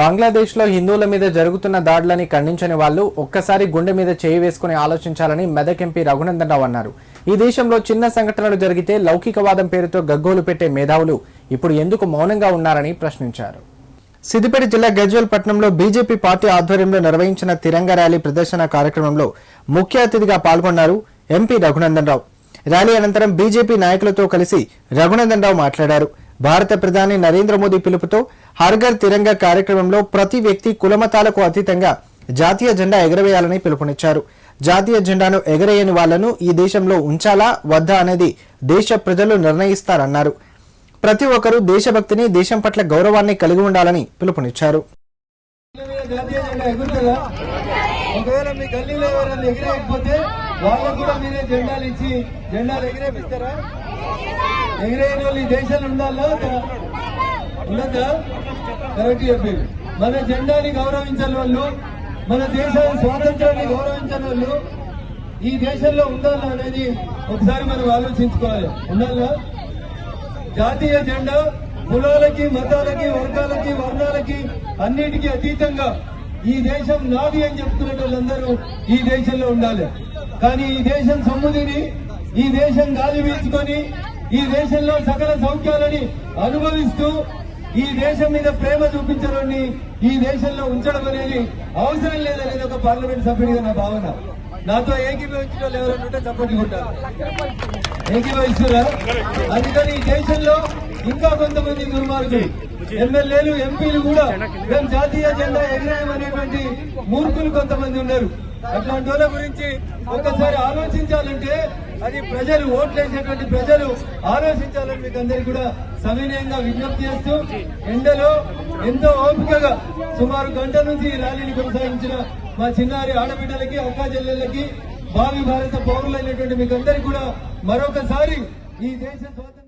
బంగ్లాదేశ్లో హిందువుల మీద జరుగుతున్న దాడులని ఖండించని వాళ్ళు ఒక్కసారి గుండె మీద చేయి వేసుకుని ఆలోచించాలని మెదక్ ఎంపీ రఘునందన్ రావు అన్నారు. ఈ దేశంలో చిన్న సంఘటనలు జరిగితే లౌకికవాదం పేరుతో గగ్గోలు పెట్టే మేధావులు ఇప్పుడు ఎందుకు మౌనంగా ఉన్నారని ప్రశ్నించారు. సిద్దిపేట జిల్లా గజ్వల్ పట్టణంలో బీజేపీ పార్టీ ఆధ్వర్యంలో నిర్వహించిన తిరంగ ర్యాలీ ప్రదర్శన కార్యక్రమంలో ముఖ్య అతిథిగా పాల్గొన్నారు ఎంపీ రఘునందన్ రావు. ర్యాలీ అనంతరం బీజేపీ నాయకులతో కలిసి రఘునందన్ రావు మాట్లాడారు. భారత ప్రధాని నరేంద్ర మోదీ పిలుపుతో హర్ఘర్ తిరంగ కార్యక్రమంలో ప్రతి వ్యక్తి కులమతాలకు అతీతంగా జాతీయ జెండా ఎగరవేయాలని పిలుపునిచ్చారు. జాతీయ జెండాను ఎగరేయని వాళ్ళను ఈ దేశంలో ఉంచాలా వద్దా అనేది దేశ ప్రజలు నిర్ణయిస్తారన్నారు. ప్రతి ఒక్కరూ దేశభక్తిని దేశం పట్ల గౌరవాన్ని కలిగి ఉండాలని పిలుపునిచ్చారు. ఒకవేళ మీ గల్లీలో ఎవరైనా ఎగిరేయకపోతే వాళ్ళకు కూడా మీరే జెండాలు ఇచ్చి జెండాలు ఎగిరేపిస్తారా? ఎగిరైన వాళ్ళు ఈ దేశాన్ని ఉండాలా? ఉండద్దా? కరెక్ట్ చెప్పేది మన జెండాని గౌరవించని వాళ్ళు. మన దేశ స్వాతంత్రాన్ని గౌరవించని వాళ్ళు. ఈ దేశంలో ఉండాలా అనేది ఒకసారి మనం ఆలోచించుకోవాలి. ఉండాలా? జాతీయ జెండా కులాలకి మతాలకి వర్గాలకి వర్ణాలకి అన్నిటికీ అతీతంగా ఈ దేశం నాది అని చెప్తున్న వాళ్ళందరూ ఈ దేశంలో ఉండాలి. కానీ ఈ దేశం సొమ్ముదిని ఈ దేశం గాలి పీల్చుకొని ఈ దేశంలో సకల సౌఖ్యాలని అనుభవిస్తూ ఈ దేశం మీద ప్రేమ చూపించడాన్ని ఈ దేశంలో ఉంచడం అనేది అవసరం లేదనేది ఒక పార్లమెంట్ సభ్యుడిగా నా భావన. నాతో ఏకీభవించిన వాళ్ళు ఎవరైనా ఉంటే చప్పట్లు కొట్టారు అందుకని ఈ దేశంలో ఇంకా కొంతమంది దుర్మార్గులు ఎమ్మెల్యేలు ఎంపీలు కూడా మేము జాతీయ జెండా ఎగరేయమనేటువంటి మూర్ఖులు కొంతమంది ఉన్నారు. అట్లాంటి వాళ్ళ గురించి ఒక్కసారి ఆలోచించాలంటే అది ప్రజలు ఓట్లేసేటువంటి ప్రజలు ఆలోచించాలని మీకు అందరికీ కూడా సవినయంగా విజ్ఞప్తి చేస్తూ ఎండలో ఎంతో ఓపికగా సుమారు గంట నుంచి ఈ ర్యాలీని కొనసాగించిన మా చిన్నారి ఆడబిడ్డలకి అక్కా చెల్లెళ్ళకి భావి భారత పౌరులైనటువంటి మీకు అందరికీ కూడా మరొకసారి ఈ దేశ స్వాతంత్ర